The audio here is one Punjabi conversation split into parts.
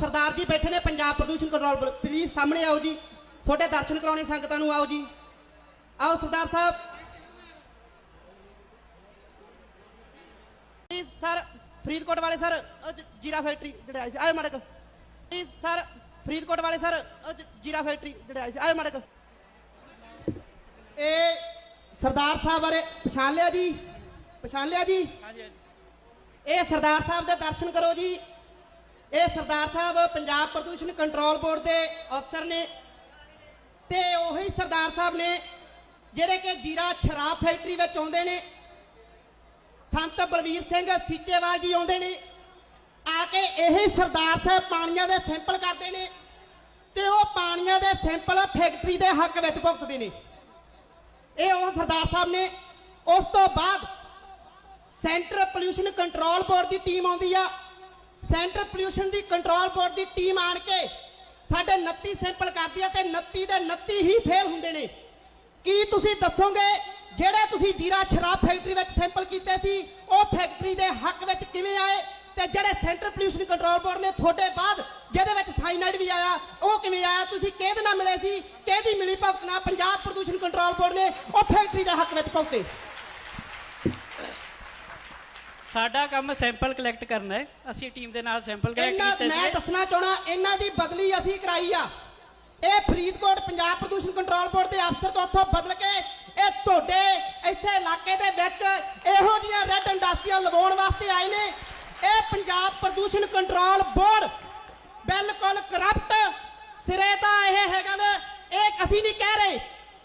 ਸਰਦਾਰ ਜੀ ਬੈਠੇ ਨੇ ਪੰਜਾਬ ਪ੍ਰਦੂਸ਼ਣ ਕੰਟਰੋਲ ਬੋਰਡ ਪਲੀਜ਼ ਸਾਹਮਣੇ ਆਓ ਜੀ। ਤੁਹਾਡੇ ਦਰਸ਼ਨ ਕਰਾਉਣੇ ਸੰਗਤਾਂ ਨੂੰ ਆਓ ਜੀ। ਆਓ ਸਰਦਾਰ ਸਾਹਿਬ। ਪਲੀਜ਼ ਸਰ ਫਰੀਦਕੋਟ ਵਾਲੇ ਸਰ ਜੀਰਾ ਫੈਕਟਰੀ ਜਿਹੜੇ ਆਏ ਸੀ ਆਏ ਮੜਕ ਪਲੀਜ਼ ਸਰ ਫਰੀਦਕੋਟ ਵਾਲੇ ਸਰ ਜੀਰਾ ਫੈਕਟਰੀ ਜਿਹੜੇ ਆਏ ਸੀ ਆਏ ਮੜਕ ਇਹ ਸਰਦਾਰ ਸਾਹਿਬ ਬਾਰੇ ਪਛਾਣ ਲਿਆ ਜੀ? ਪਛਾਣ ਲਿਆ ਜੀ? ਇਹ ਸਰਦਾਰ ਸਾਹਿਬ ਦੇ ਦਰਸ਼ਨ ਕਰੋ ਜੀ। ਇਹ ਸਰਦਾਰ ਸਾਹਿਬ ਪੰਜਾਬ ਪ੍ਰਦੂਸ਼ਣ ਕੰਟਰੋਲ ਬੋਰਡ ਦੇ ਅਫਸਰ ਨੇ ਤੇ ਉਹੀ ਸਰਦਾਰ ਸਾਹਿਬ ਨੇ ਜਿਹੜੇ ਕਿ ਜੀਰਾ ਸ਼ਰਾਬ ਫੈਕਟਰੀ ਵਿੱਚ ਆਉਂਦੇ ਨੇ, ਸੰਤ ਬਲਵੀਰ ਸਿੰਘ ਸੀਚੇਵਾਲ ਜੀ ਆਉਂਦੇ ਨੇ, ਆ ਕੇ ਇਹੀ ਸਰਦਾਰ ਸਾਹਿਬ ਪਾਣੀਆਂ ਦੇ ਸੈਂਪਲ ਕਰਦੇ ਨੇ ਤੇ ਉਹ ਪਾਣੀਆਂ ਦੇ ਸੈਂਪਲ ਫੈਕਟਰੀ ਦੇ ਹੱਕ ਵਿੱਚ ਭੁਗਤਦੇ ਨੇ। ਇਹ ਉਹ ਸਰਦਾਰ ਸਾਹਿਬ ਨੇ, ਉਸ ਤੋਂ ਬਾਅਦ ਸੈਂਟਰ ਪੋਲਿਊਸ਼ਨ ਕੰਟਰੋਲ ਬੋਰਡ ਦੀ ਟੀਮ ਆਉਂਦੀ ਆ ਸੈਂਟਰ ਪੋਲਿਊਸ਼ਨ ਦੀ ਕੰਟਰੋਲ ਬੋਰਡ ਦੀ ਟੀਮ ਆਣ ਕੇ ਸਾਡੇ 29 ਸੈਂਪਲ ਕਰਦੀ ਆ ਤੇ 29 ਦੇ 29 ਹੀ ਫੇਲ ਹੁੰਦੇ ਨੇ। ਕੀ ਤੁਸੀਂ ਦੱਸੋਗੇ, ਜਿਹੜੇ ਤੁਸੀਂ ਜੀਰਾ ਸ਼ਰਾਬ ਫੈਕਟਰੀ ਵਿੱਚ ਸੈਂਪਲ ਕੀਤੇ ਸੀ, ਉਹ ਫੈਕਟਰੀ ਦੇ ਹੱਕ ਵਿੱਚ ਕਿਵੇਂ ਆਏ ਤੇ ਜਿਹੜੇ ਸੈਂਟਰ ਪੋਲਿਊਸ਼ਨ ਕੰਟਰੋਲ ਬੋਰਡ ਨੇ ਤੁਹਾਡੇ ਬਾਅਦ ਜਿਹਦੇ ਵਿੱਚ ਸਾਈਨਾਈਡ ਵੀ ਆਇਆ, ਉਹ ਕਿਵੇਂ ਆਇਆ? ਤੁਸੀਂ ਕਿਹਦੇ ਨਾਲ ਮਿਲੇ ਸੀ? ਕਿਹਦੀ ਮਿਲੀ ਭਗਤ ਪੰਜਾਬ ਪ੍ਰਦੂਸ਼ਣ ਕੰਟਰੋਲ ਬੋਰਡ ਨੇ ਉਹ ਫੈਕਟਰੀ ਦੇ ਹੱਕ ਵਿੱਚ ਭੁਗਤੇ ਸਾਡਾ ਕੰਮ ਸੈਂਪਲ ਕਲੈਕਟ ਕਰਨਾ ਹੈ। ਅਸੀਂ ਟੀਮ ਦੇ ਨਾਲ ਸੈਂਪਲ ਕਲੈਕਟ ਇਹਨਾਂ ਕੀਤੇ ਮੈਂ ਸੀ ਦੱਸਣਾ ਚਾਹਣਾ ਇਹਨਾਂ ਦੀ ਬਦਲੀ ਅਸੀਂ ਕਰਾਈ ਆ। ਇਹ ਫਰੀਦਕੋਟ ਪੰਜਾਬ ਪ੍ਰਦੂਸ਼ਣ ਕੰਟਰੋਲ ਬੋਰਡ ਦੇ ਅਫਸਰ ਤੋਂ ਉੱਥੋਂ ਬਦਲ ਕੇ ਇਹ ਤੁਹਾਡੇ ਇੱਥੇ ਇਲਾਕੇ ਦੇ ਵਿੱਚ ਇਹੋ ਜਿਹੀਆਂ ਰੈੱਡ ਇੰਡਸਟਰੀਆਂ ਲਵਾਉਣ ਵਾਸਤੇ ਆਏ ਨੇ। ਇਹ ਪੰਜਾਬ ਪ੍ਰਦੂਸ਼ਣ ਕੰਟਰੋਲ ਬੋਰਡ ਬਿਲਕੁਲ ਕਰਪਟ ਸਿਰੇ ਦਾ ਇਹ ਹੈਗਾ ਨਾ। ਇਹ ਅਸੀਂ ਨਹੀਂ ਕਹਿ ਰਹੇ।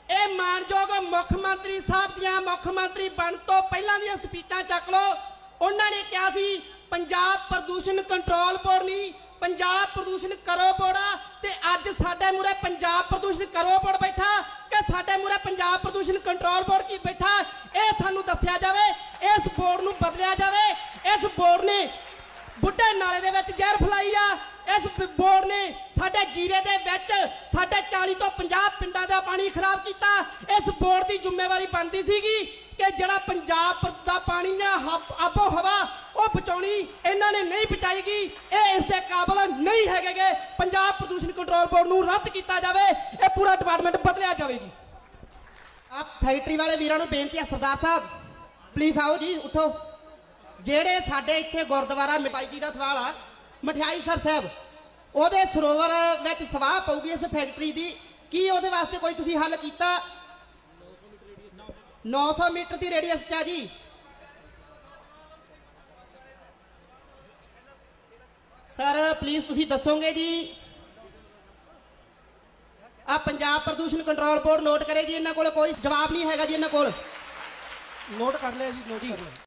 ਇਹ ਮਾਨਯੋਗ ਮੁੱਖ ਮੰਤਰੀ ਸਾਹਿਬ ਦੀਆਂ ਮੁੱਖ ਮੰਤਰੀ ਬਣ ਤੋਂ ਪਹਿਲਾਂ ਦੀਆਂ ਸਪੀਚਾਂ ਚੱਕ ਲਓ। ਉਹਨਾਂ ਨੇ ਕਿਹਾ ਸੀ, ਪੰਜਾਬ ਪ੍ਰਦੂਸ਼ਣ ਕੰਟਰੋਲ ਬੋਰਡ ਨਹੀਂ ਪੰਜਾਬ ਪ੍ਰਦੂਸ਼ਣ ਕਰੋ ਬੋਰਡ ਤੇ ਅੱਜ ਸਾਡੇ ਮੂਰੇ ਪੰਜਾਬ ਪ੍ਰਦੂਸ਼ਣ ਕਰੋ ਬੋਰਡ ਬੈਠਾ, ਕਿ ਸਾਡੇ ਮੂਰੇ ਪੰਜਾਬ ਪ੍ਰਦੂਸ਼ਣ ਕੰਟਰੋਲ ਬੋਰਡ ਕੀ ਬੈਠਾ, ਇਹ ਸਾਨੂੰ ਦੱਸਿਆ ਜਾਵੇ, ਇਸ ਬੋਰਡ ਨੂੰ ਬਦਲਿਆ ਜਾਵੇ, ਇਸ ਬੋਰਡ ਨੇ ਬੁੱਢੇ ਨਾਲੇ ਦੇ ਵਿੱਚ ਜ਼ਹਿਰ ਫਲਾਈ ਆ, ਇਸ ਬੋਰਡ ਨੇ ਸਾਡੇ ਜੀਰੇ ਦੇ ਵਿੱਚ ਸਾਡੇ 40 ਤੋਂ 50 ਪਿੰਡਾਂ ਦਾ ਪਾਣੀ ਖਰਾਬ ਕੀਤਾ, ਇਸ ਬੋਰਡ ਦੀ ਜ਼ਿੰਮੇਵਾਰੀ ਬਣਦੀ ਸੀਗੀ ਕਿ ਜਿਹੜਾ ਪੰਜਾਬ ਦਾ ਪਾਣੀ ਆ, ਹਬ- ਆਬੋ ਹਵਾ, ਉਹ ਬਚਾਉਣੀ ਇਹਨਾਂ ਨੇ ਨਹੀਂ ਬਚਾਈਗੀ। ਇਹ ਇਸ ਦੇ ਕਾਬਲ ਨਹੀਂ ਹੈਗੇਗੇ। ਪੰਜਾਬ ਪ੍ਰਦੂਸ਼ਣ ਕੰਟਰੋਲ ਬੋਰਡ ਨੂੰ ਰੱਦ ਕੀਤਾ ਜਾਵੇ, ਇਹ ਪੂਰਾ ਡਿਪਾਰਟਮੈਂਟ ਬਦਲਿਆ ਜਾਵੇ ਜੀ ਆਪ ਫੈਕਟਰੀ ਵਾਲੇ ਵੀਰਾਂ ਨੂੰ ਬੇਨਤੀ ਹੈ ਸਰਦਾਰ ਸਾਹਿਬ ਪਲੀਜ਼ ਆਓ ਜੀ, ਉਠੋ। ਜਿਹੜੇ ਸਾਡੇ ਇੱਥੇ ਗੁਰਦੁਆਰਾ ਮਿਠਾਈ ਜੀ ਦਾ ਸਵਾਲ ਆ, ਮਠਿਆਈ ਸਰ ਸਾਹਿਬ, ਉਹਦੇ ਸਰੋਵਰ ਵਿੱਚ ਸਵਾਹ ਪਊਗੀ ਇਸ ਫੈਕਟਰੀ ਦੀ। ਕੀ ਉਹਦੇ ਵਾਸਤੇ ਕੋਈ ਤੁਸੀਂ ਹੱਲ ਕੀਤਾ? 900 ਮੀਟਰ ਦੀ ਰੇਡੀਅਸ ਚ ਆ ਜੀ। ਸਰ ਪਲੀਜ਼ ਤੁਸੀਂ ਦੱਸੋਗੇ ਜੀ। ਆ ਪੰਜਾਬ ਪ੍ਰਦੂਸ਼ਣ ਕੰਟਰੋਲ ਬੋਰਡ ਨੋਟ ਕਰੇ ਜੀ ਇਹਨਾਂ ਕੋਲ ਕੋਈ ਜਵਾਬ ਨਹੀਂ ਹੈਗਾ ਜੀ ਇਹਨਾਂ ਕੋਲ। ਨੋਟ ਕਰ ਲਿਆ ਜੀ ਨੋਟ ਕਰ ਲਿਆ।